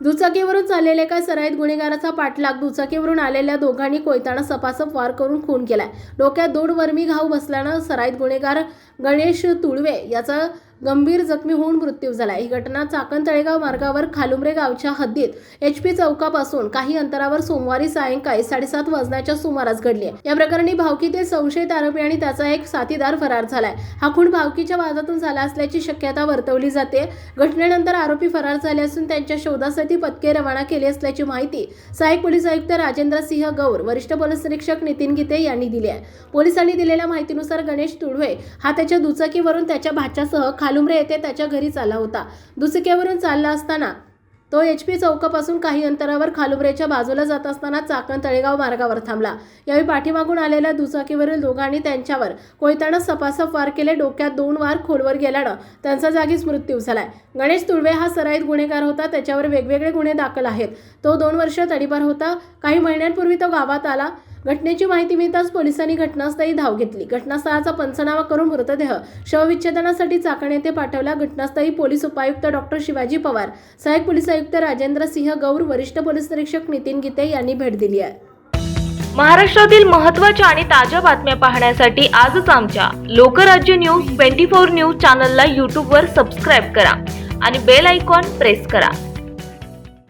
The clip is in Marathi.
दुचाकीवरून चाललेल्या एका सराईत गुन्हेगाराचा पाठलाग दुचाकीवरून आलेल्या दोघांनी कोयताना सपासप वार करून खून केलाय. डोक्यात दोन वर्मी घाव बसल्यानं सराईत गुन्हेगार गणेश तुळवे याचा गंभीर जखमी होऊन मृत्यू झाला ही घटना चाकण तळेगाव मार्गावर खालुमरे गावच्या हद्दीत एच पी चौकापासून काही अंतरावर सोमवारी सायंकाळी साडेसात वाजण्याच्या सुमारास घडली आहे. या प्रकरणी भावकीतील संशयित आरोपी आणि त्याचा एक साथीदार फरार झालाय. हा खून भावकीच्या वादातून झाला असल्याची शक्यता वर्तवली जाते. घटनेनंतर आरोपी फरार झाले असून त्यांच्या शोधासाठी पथके रवाना केली असल्याची माहिती सहाय्यक पोलीस आयुक्त राजेंद्र सिंह गौर वरिष्ठ पोलीस निरीक्षक नितीन गीते यांनी दिली आहे. पोलिसांनी दिलेल्या माहितीनुसार गणेश तुळवे हा त्याच्या दुचाकीवरून त्याच्या भाच्यासह खालुमरे येथे त्याच्या घरी चालला होता. दुचाकीवरून चालला असताना तो एच पी चौकापासून काही अंतरावर खालुमरेच्या बाजूला जात असताना चाकण तळेगाव मार्गावर थांबला. यावेळी पाठीमागून आलेल्या दुचाकीवरील दोघांनी त्यांच्यावर कोयताना सपासप वार केले डोक्यात दोन वार खोलवर गेल्यानं त्यांचा जागीच मृत्यू झालाय. गणेश तुळवे हा सराईत गुन्हेगार होता त्याच्यावर वेगवेगळे गुन्हे दाखल आहेत. तो दोन वर्ष तडीपार होता. काही महिन्यांपूर्वी तो गावात आला. घटनेची माहिती मिळताच पोलिसांनी घटनास्थळी धाव घेतली. घटनास्थळाचा पंचनामा करून मृतदेह शवविच्छेदनासाठी चाकण येथे पाठवला घटनास्थळी पोलीस उपायुक्त डॉक्टर शिवाजी पवार सहाय्यक पोलीस आयुक्त राजेंद्र सिंह गौर वरिष्ठ पोलीस निरीक्षक नितीन गीते यांनी भेट दिली आहे. महाराष्ट्रातील महत्त्वाच्या आणि ताज्या बातम्या पाहण्यासाठी आजच आमच्या Lokrajya news twenty four news चॅनलला यूट्यूबवर सबस्क्राईब करा आणि बेल आयकॉन प्रेस करा.